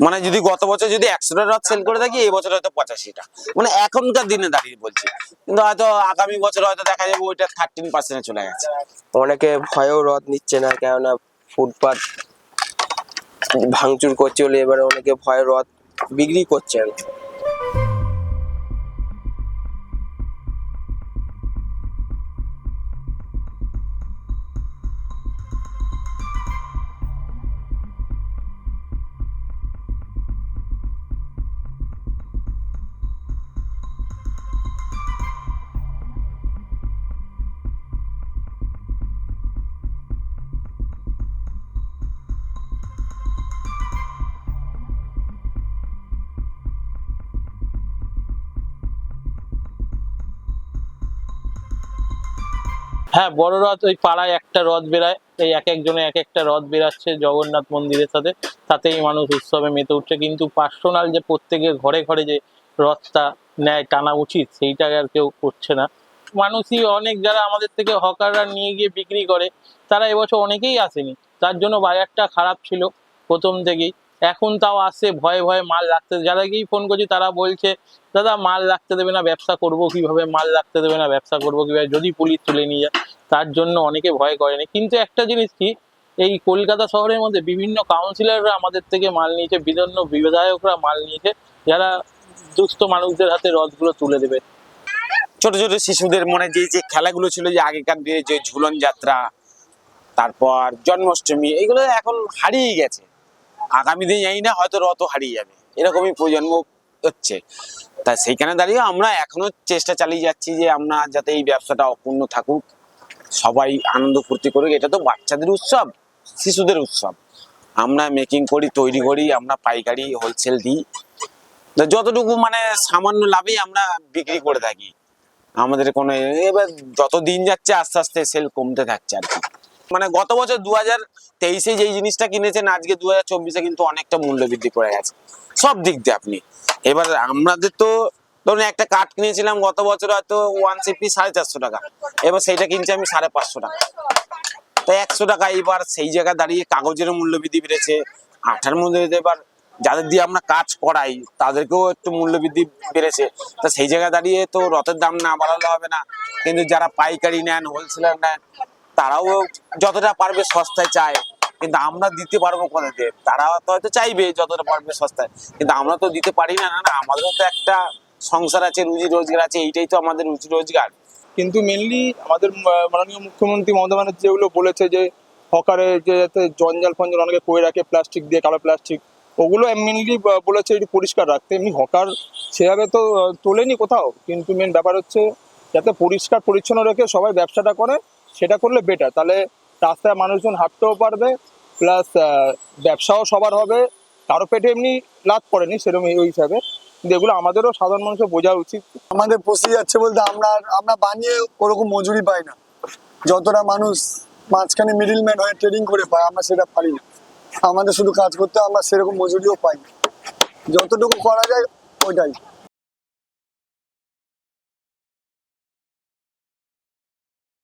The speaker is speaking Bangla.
মানে যদি গত বছর যদি একশোটা রথ সেল করে থাকি, এই বছর হয়তো পঁচাশিটা। মানে এখনকার দিনে দাঁড়িয়ে বলছি। কিন্তু হয়তো আগামী বছর হয়তো দেখা যাবে ওইটা থার্টিন পার্সেন্টে চলে গেছে। অনেকে ভয়েও রথ নিচ্ছে না, কেননা ফুটপাথ ভাঙচুর করছে বলে এবারে অনেকে ভয়ে রথ বিক্রি করছে। হ্যাঁ বড় রথ ওই পাড়ায় একটা রথ বেরায় এই এক একজনে এক একটা রথ বেরাচ্ছে জগন্নাথ মন্দিরের সাথে। তাতেই মানুষ উৎসবে মেতে উঠছে। কিন্তু পার্সোনাল যে প্রত্যেকের ঘরে ঘরে যে রথটা নেয়, টানা উচিত, সেইটা আর কেউ করছে না। মানুষই অনেক যারা আমাদের থেকে হকাররা নিয়ে গিয়ে বিক্রি করে, তারা এবছর অনেকেই আসেনি। তার জন্য বাজারটা খারাপ ছিল প্রথম থেকেই। এখন তাও আসে ভয়ে ভয়ে মাল রাখতে যারা ফোন করছি তারা বলছে, দাদা, মাল রাখতে দেবে না, ব্যবসা করব কীভাবে? মাল রাখতে দেবে না, ব্যবসা করব কীভাবে? যদি পুলিশ তুলে নিয়ে যায়, তার জন্য অনেকে ভয় করেনি। কিন্তু একটা জিনিস কি, এই কলকাতা শহরের মধ্যে বিভিন্ন কাউন্সিলররা আমাদের থেকে মাল নিয়েছে, বিভিন্ন বিধায়করা মাল নিয়েছে, যারা দুস্থ মানুষদের হাতে রথগুলো তুলে দেবে। ছোট ছোট শিশুদের মনে যে যে খেলাগুলো ছিল, যে আগেকার দিনে যে ঝুলন যাত্রা, তারপর জন্মাষ্টমী, এগুলো এখন হারিয়ে গেছে। আগামী দিন জানি না, হয়তো রত হারিয়ে যাবে। এরকমই প্রজন্ম হচ্ছে। তা সেইখানে দাঁড়িয়ে আমরা এখনও চেষ্টা চালিয়ে যাচ্ছি যে আমরা যাতে এই ব্যবসাটা অপূর্ণ থাকুক। সবাই আনন্দ ফুর্তি করুক। এটা তো বাচ্চাদের উৎসব, শিশুদের উৎসব। আমরা মেকিং করি, তৈরি করি, আমরা পাইকারি হোলসেল দিই। যতটুকু মানে সামান্য লাভেই আমরা বিক্রি করে থাকি। আমাদের কোনো এবার যত দিন যাচ্ছে আস্তে আস্তে সেল কমতে থাকছে আর কি। মানে গত বছর দু হাজার তেইশে যেই জিনিসটা কিনেছেন, আজকে দু হাজার চব্বিশে কিন্তু অনেকটা মূল্য বৃদ্ধি করে গেছে। সব দিক দিয়ে আপনি। এবার আমাদের তো ধরুন একটা কাঠ কিনেছিলাম, গত বছর হয়তো ওয়ান সিপি সাড়ে চারশো টাকা। এবার সেইটা কিনছি আমি সাড়ে পাঁচশো টাকা। তো একশো টাকা এবার সেই জায়গায় দাঁড়িয়ে কাগজের মূল্য বৃদ্ধি বেড়েছে, আঠার মধ্যে এবার যাদের দিয়ে আমরা কাজ করাই, তাদেরকেও একটু মূল্য বৃদ্ধি বেড়েছে। তা সেই জায়গায় দাঁড়িয়ে তো রথের দাম না বাড়ালে হবে না। কিন্তু যারা পাইকারি নেন হোলসেলার নেন তারাও যতটা পারবে সস্তায় চায়, কিন্তু আমরা দিতে পারব কোথাতে তারা তো হয়তো চাইবে যতটা পারবে সস্তায়, কিন্তু আমরা তো দিতে পারি না না আমাদেরও তো একটা সংসার আছে, রুজি রোজগার আছে, এইটাই তো আমাদের রুজি রোজগার। কিন্তু মেনলি আমাদের মাননীয় মুখ্যমন্ত্রী মমতা ব্যানার্জি যেগুলো বলেছে যে, হকারে যে যাতে জঞ্জাল ফঞ্জাল অনেকে করে রাখে প্লাস্টিক দিয়ে কালো প্লাস্টিক ওগুলো মেনলি বলেছে একটু পরিষ্কার রাখতে। এমনি হকার সেভাবে তো তোলেনি কোথাও। কিন্তু মেন ব্যাপার হচ্ছে, যাতে পরিষ্কার পরিচ্ছন্ন রেখে সবাই ব্যবসাটা করে সেটা করলে বেটার তাহলে রাস্তায় মানুষজন হাঁটতেও পারবে প্লাস ব্যবসাও সবার হবে। কারও পেটে এমনি লাভ পড়েনি সেরকম এই হিসাবে। কিন্তু এগুলো আমাদেরও সাধারণ মানুষের বোঝা উচিত। আমাদের পোষে যাচ্ছে বলতে আমরা আমরা বানিয়ে ওরকম মজুরি পাই না। যতটা মানুষ মাঝখানে মিডিলম্যান হয়ে ট্রেডিং করে পায়, আমরা সেটা পারি না। আমাদের শুধু কাজ করতে আমরা সেরকম মজুরিও পাই। যতটুকু করা যায়, ওইটাই।